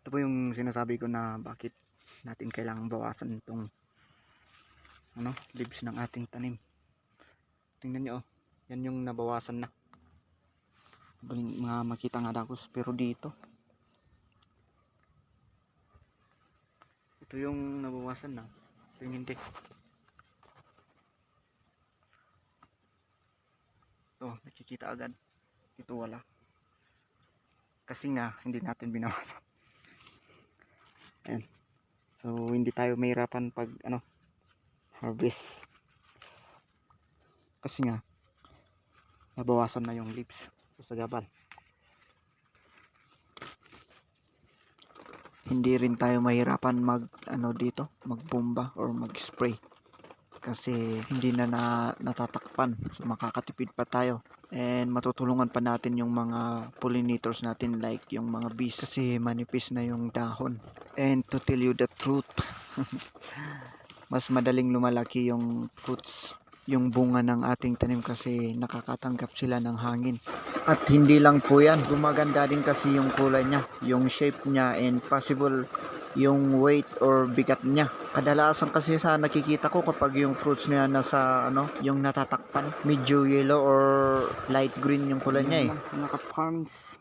Ito po yung sinasabi ko na bakit natin kailangang bawasan itong ano, leaves ng ating tanim. Tingnan nyo, oh. Yan yung nabawasan na. Mga makita nga dagos, pero dito. Ito yung nabawasan na. Ito yung hindi. Ito, nakikita agad. Ito wala. Kasi nga, hindi natin binawasan. Ayan. So, hindi tayo mahirapan pag, ano, harvest. Kasi nga, nabawasan na yung leaves sa gabal. Hindi rin tayo mahirapan mag, ano dito, magbomba or mag-spray. Kasi hindi na, na natatakpan. So, makakatipid pa tayo. And matutulungan pa natin yung mga pollinators natin like yung mga bees. Kasi manipis na yung dahon. And to tell you the truth, mas madaling lumalaki yung fruits, yung bunga ng ating tanim kasi nakakatanggap sila ng hangin. At hindi lang po yan, gumaganda din kasi yung kulay niya, yung shape niya and possible yung weight or bigat niya. Kadalasan kasi sa nakikita ko kapag yung fruits niya nasa ano, yung natatakpan, medyo yellow or light green yung kulay niya eh. Mga ka-farmings,